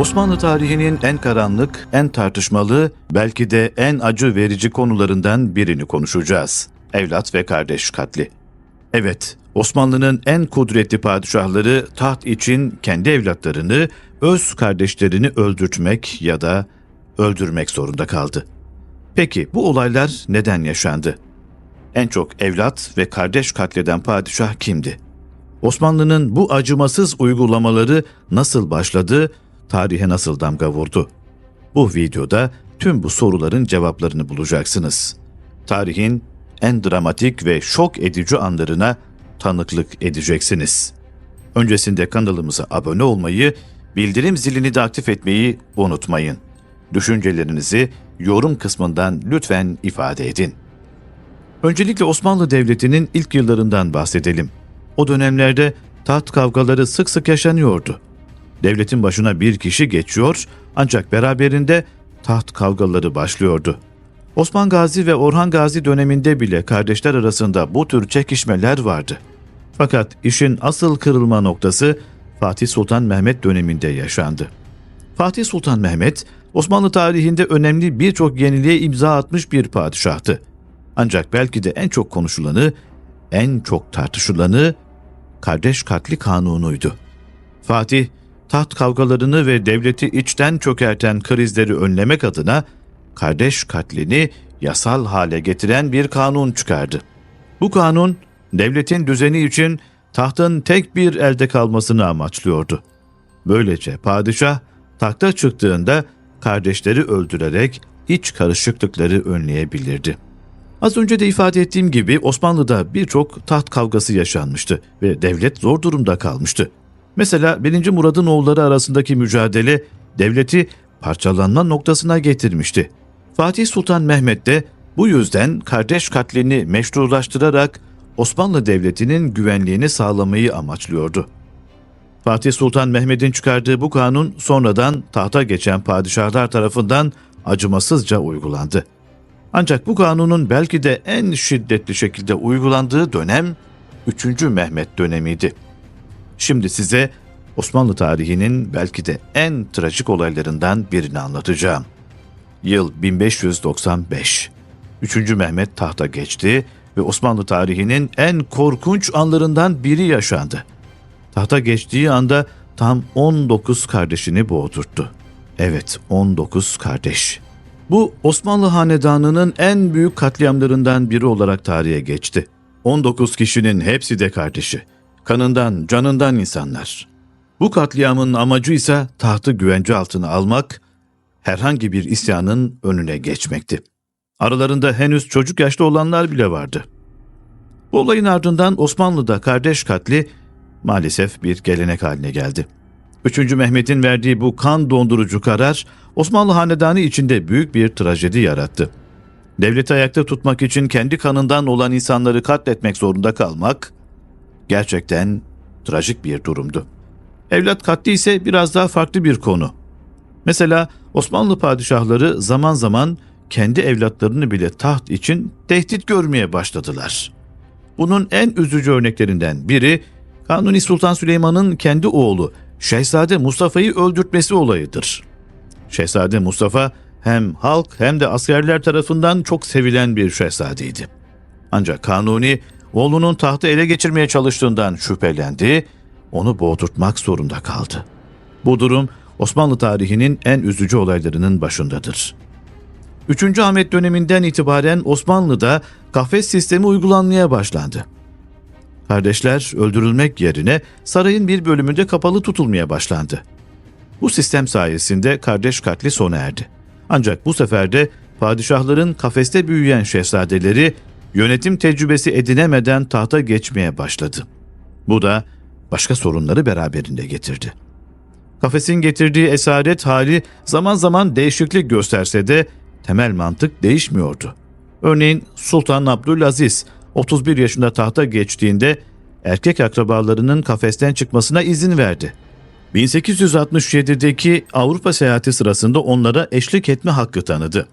Osmanlı tarihinin en karanlık, en tartışmalı, belki de en acı verici konularından birini konuşacağız. Evlat ve kardeş katli. Evet, Osmanlı'nın en kudretli padişahları taht için kendi evlatlarını, öz kardeşlerini öldürtmek ya da öldürmek zorunda kaldı. Peki bu olaylar neden yaşandı? En çok evlat ve kardeş katleden padişah kimdi? Osmanlı'nın bu acımasız uygulamaları nasıl başladı, tarihe nasıl damga vurdu? Bu videoda tüm bu soruların cevaplarını bulacaksınız. Tarihin en dramatik ve şok edici anlarına tanıklık edeceksiniz. Öncesinde kanalımıza abone olmayı, bildirim zilini de aktif etmeyi unutmayın. Düşüncelerinizi yorum kısmından lütfen ifade edin. Öncelikle Osmanlı Devleti'nin ilk yıllarından bahsedelim. O dönemlerde taht kavgaları sık sık yaşanıyordu. Devletin başına bir kişi geçiyor ancak beraberinde taht kavgaları başlıyordu. Osman Gazi ve Orhan Gazi döneminde bile kardeşler arasında bu tür çekişmeler vardı. Fakat işin asıl kırılma noktası Fatih Sultan Mehmet döneminde yaşandı. Fatih Sultan Mehmet, Osmanlı tarihinde önemli birçok yeniliğe imza atmış bir padişahtı. Ancak belki de en çok konuşulanı, en çok tartışılanı kardeş katli kanunuydu. Fatih, taht kavgalarını ve devleti içten çökerten krizleri önlemek adına kardeş katlini yasal hale getiren bir kanun çıkardı. Bu kanun, devletin düzeni için tahtın tek bir elde kalmasını amaçlıyordu. Böylece padişah tahta çıktığında kardeşleri öldürerek iç karışıklıkları önleyebilirdi. Az önce de ifade ettiğim gibi Osmanlı'da birçok taht kavgası yaşanmıştı ve devlet zor durumda kalmıştı. Mesela 1. Murad'ın oğulları arasındaki mücadele devleti parçalanma noktasına getirmişti. Fatih Sultan Mehmet de bu yüzden kardeş katlini meşrulaştırarak Osmanlı Devleti'nin güvenliğini sağlamayı amaçlıyordu. Fatih Sultan Mehmet'in çıkardığı bu kanun sonradan tahta geçen padişahlar tarafından acımasızca uygulandı. Ancak bu kanunun belki de en şiddetli şekilde uygulandığı dönem 3. Mehmet dönemiydi. Şimdi size Osmanlı tarihinin belki de en trajik olaylarından birini anlatacağım. Yıl 1595. 3. Mehmet tahta geçti ve Osmanlı tarihinin en korkunç anlarından biri yaşandı. Tahta geçtiği anda tam 19 kardeşini boğdurttu. Evet 19 kardeş. Bu Osmanlı Hanedanı'nın en büyük katliamlarından biri olarak tarihe geçti. 19 kişinin hepsi de kardeşi. Kanından, canından insanlar. Bu katliamın amacı ise tahtı güvence altına almak, herhangi bir isyanın önüne geçmekti. Aralarında henüz çocuk yaşta olanlar bile vardı. Bu olayın ardından Osmanlı'da kardeş katli maalesef bir gelenek haline geldi. 3. Mehmet'in verdiği bu kan dondurucu karar Osmanlı Hanedanı içinde büyük bir trajedi yarattı. Devleti ayakta tutmak için kendi kanından olan insanları katletmek zorunda kalmak gerçekten trajik bir durumdu. Evlat katli ise biraz daha farklı bir konu. Mesela Osmanlı padişahları zaman zaman kendi evlatlarını bile taht için tehdit görmeye başladılar. Bunun en üzücü örneklerinden biri Kanuni Sultan Süleyman'ın kendi oğlu Şehzade Mustafa'yı öldürtmesi olayıdır. Şehzade Mustafa hem halk hem de askerler tarafından çok sevilen bir şehzadeydi. Ancak Kanuni oğlunun tahtı ele geçirmeye çalıştığından şüphelendi, onu boğdurtmak zorunda kaldı. Bu durum Osmanlı tarihinin en üzücü olaylarının başındadır. 3. Ahmet döneminden itibaren Osmanlı'da kafes sistemi uygulanmaya başlandı. Kardeşler öldürülmek yerine sarayın bir bölümünde kapalı tutulmaya başlandı. Bu sistem sayesinde kardeş katli sona erdi. Ancak bu sefer de padişahların kafeste büyüyen şehzadeleri yönetim tecrübesi edinemeden tahta geçmeye başladı. Bu da başka sorunları beraberinde getirdi. Kafesin getirdiği esaret hali zaman zaman değişiklik gösterse de temel mantık değişmiyordu. Örneğin Sultan Abdülaziz 31 yaşında tahta geçtiğinde erkek akrabalarının kafesten çıkmasına izin verdi. 1867'deki Avrupa seyahati sırasında onlara eşlik etme hakkı tanıdı.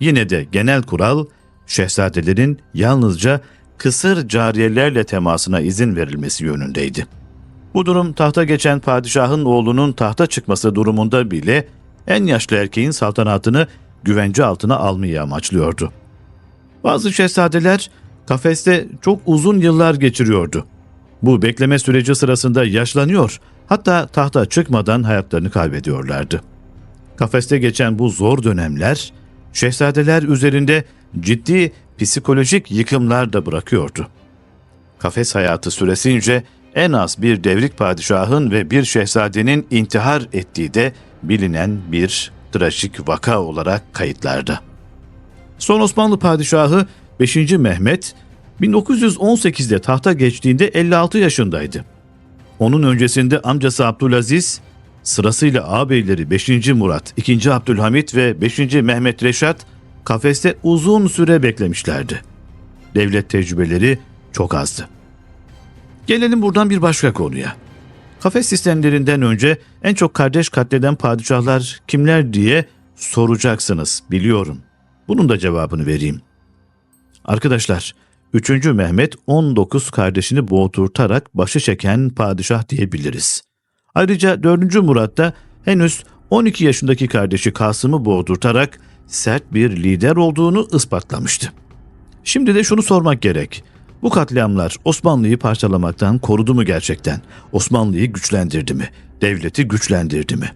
Yine de genel kural şehzadelerin yalnızca kısır cariyelerle temasına izin verilmesi yönündeydi. Bu durum tahta geçen padişahın oğlunun tahta çıkması durumunda bile en yaşlı erkeğin saltanatını güvence altına almayı amaçlıyordu. Bazı şehzadeler kafeste çok uzun yıllar geçiriyordu. Bu bekleme süreci sırasında yaşlanıyor, hatta tahta çıkmadan hayatlarını kaybediyorlardı. Kafeste geçen bu zor dönemler, şehzadeler üzerinde ciddi psikolojik yıkımlar da bırakıyordu. Kafes hayatı süresince en az bir devrik padişahın ve bir şehzadenin intihar ettiği de bilinen bir trajik vaka olarak kayıtlarda. Son Osmanlı padişahı 5. Mehmet 1918'de tahta geçtiğinde 56 yaşındaydı. Onun öncesinde amcası Abdülaziz, sırasıyla ağabeyleri 5. Murat, 2. Abdülhamit ve 5. Mehmet Reşat kafeste uzun süre beklemişlerdi. Devlet tecrübeleri çok azdı. Gelelim buradan bir başka konuya. Kafes sistemlerinden önce en çok kardeş katleden padişahlar kimler diye soracaksınız biliyorum. Bunun da cevabını vereyim. Arkadaşlar, 3. Mehmet 19 kardeşini boğdurtarak başı çeken padişah diyebiliriz. Ayrıca 4. Murat da henüz 12 yaşındaki kardeşi Kasım'ı boğdurtarak sert bir lider olduğunu ispatlamıştı. Şimdi de şunu sormak gerek. Bu katliamlar Osmanlı'yı parçalamaktan korudu mu gerçekten? Osmanlı'yı güçlendirdi mi? Devleti güçlendirdi mi?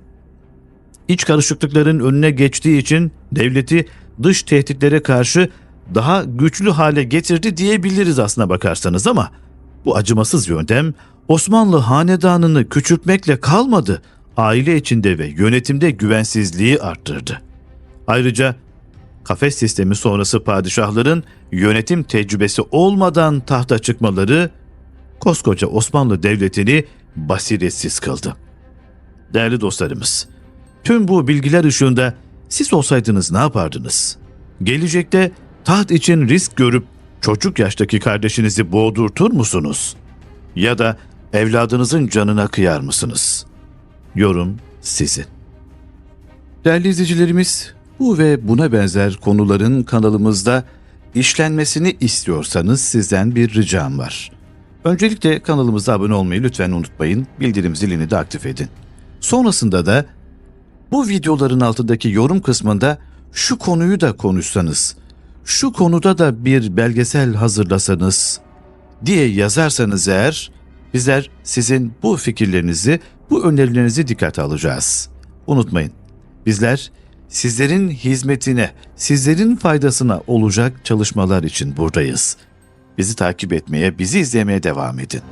İç karışıklıkların önüne geçtiği için devleti dış tehditlere karşı daha güçlü hale getirdi diyebiliriz aslına bakarsanız ama bu acımasız yöntem Osmanlı hanedanını küçültmekle kalmadı, aile içinde ve yönetimde güvensizliği arttırdı. Ayrıca kafes sistemi sonrası padişahların yönetim tecrübesi olmadan tahta çıkmaları koskoca Osmanlı Devleti'ni basiretsiz kıldı. Değerli dostlarımız, tüm bu bilgiler ışığında siz olsaydınız ne yapardınız? Gelecekte taht için risk görüp çocuk yaştaki kardeşinizi boğdurtur musunuz? Ya da evladınızın canına kıyar mısınız? Yorum sizin. Değerli izleyicilerimiz, bu ve buna benzer konuların kanalımızda işlenmesini istiyorsanız sizden bir ricam var. Öncelikle kanalımıza abone olmayı lütfen unutmayın. Bildirim zilini de aktif edin. Sonrasında da bu videoların altındaki yorum kısmında şu konuyu da konuşsanız, şu konuda da bir belgesel hazırlasanız diye yazarsanız eğer bizler sizin bu fikirlerinizi, bu önerilerinizi dikkate alacağız. Unutmayın. Bizler sizlerin hizmetine, sizlerin faydasına olacak çalışmalar için buradayız. Bizi takip etmeye, bizi izlemeye devam edin.